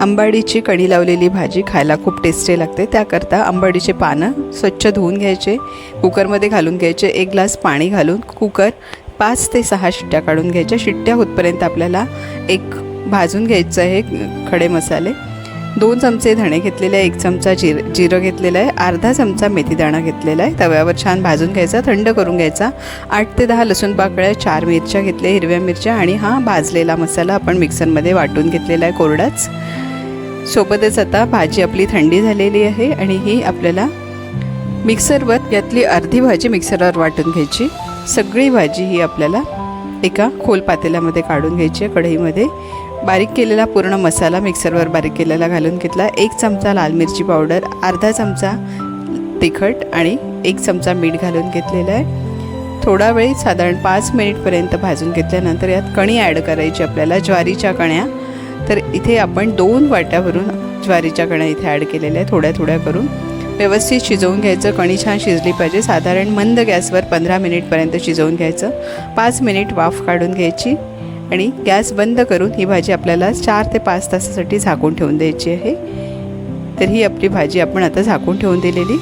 आंबाडीची कणी लावलेली भाजी खायला खूप टेस्टी लागते. त्याकरता आंबाडीचे पानं स्वच्छ धुवून घ्यायचे कुकरमध्ये घालून घ्यायचे एक ग्लास पाणी घालून कुकर पाच ते सहा शिट्ट्या काढून घ्यायच्या. शिट्ट्या होतपर्यंत आपल्याला एक भाजून घ्यायचं आहे खडे मसाले. दोन चमचे धणे घेतलेले आहे एक चमचा जिर जिरं घेतलेलं आहे अर्धा चमचा मेथीदाणा घेतलेला आहे. तव्यावर छान भाजून घ्यायचा थंड करून घ्यायचा. आठ ते दहा लसूण पाकळ्या चार मिरच्या घेतल्या हिरव्या मिरच्या आणि हा भाजलेला मसाला आपण मिक्सरमध्ये वाटून घेतलेला आहे कोरडाच. सोबतच आता भाजी आपली थंडी झालेली आहे आणि ही आपल्याला मिक्सरवर यातली अर्धी भाजी मिक्सरवर वाटून घ्यायची. सगळी भाजी ही आपल्याला एका खोल पातेल्यामध्ये काढून घ्यायची आहे कढईमध्ये. बारीक केलेला पूर्ण मसाला मिक्सरवर बारीक केलेला घालून घेतला. एक चमचा लाल मिरची पावडर अर्धा चमचा तिखट आणि एक चमचा मीठ घालून घेतलेला आहे. थोडा वेळ साधारण पाच मिनिटपर्यंत भाजून घेतल्यानंतर यात कणी ॲड करायची आपल्याला ज्वारीच्या कण्या तर इथे आपण दोन वाट्यावरून ज्वारीच्या कण्या इथे ॲड केलेल्या आहे थोड्या थोड्या करून. व्यवस्थित शिजवून घ्यायचं कणी छान शिजली पाहिजे. साधारण मंद गॅसवर पंधरा मिनिटपर्यंत शिजवून घ्यायचं. पाच मिनिट वाफ काढून घ्यायची आणि गॅस बंद करून ही भाजी आपल्याला चार ते पाच तासासाठी झाकून ठेवून द्यायची आहे. तर ही आपली भाजी आपण आता झाकून ठेवून दिलेली.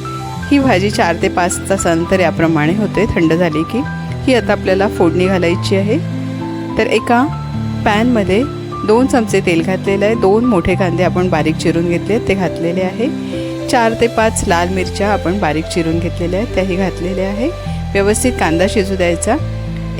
ही भाजी चार ते पाच तासानंतर याप्रमाणे होते थंड झाली की. ही आता आपल्याला फोडणी घालायची आहे. तर एका पॅनमध्ये दोन चमचे तेल घातलेलं आहे. दोन मोठे कांदे आपण बारीक चिरून घेतले ते घातलेले आहे. चार ते पाच लाल मिरच्या आपण बारीक चिरून घेतलेल्या आहेत. त्याही घातलेल्या आहे. व्यवस्थित कांदा शिजू द्यायचा.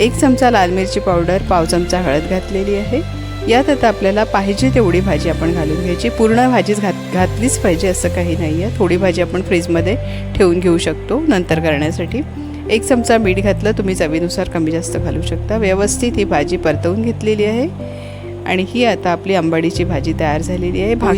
एक चमचा लाल मिरची पावडर पाव चमचा हळद घातलेली आहे. यात आता आपल्याला पाहिजे तेवढी भाजी आपण घालून घ्यायची. पूर्ण भाजीच घात घातलीच पाहिजे असं काही नाही आहे. थोडी भाजी आपण फ्रीजमध्ये ठेवून घेऊ शकतो नंतर करण्यासाठी. एक चमचा मीठ घातलं तुम्ही चवीनुसार कमी जास्त घालू शकता. व्यवस्थित ही भाजी परतवून घेतलेली आहे. आणि ही आता आपली आंबाडीची भाजी तयार झालेली आहे. भाजी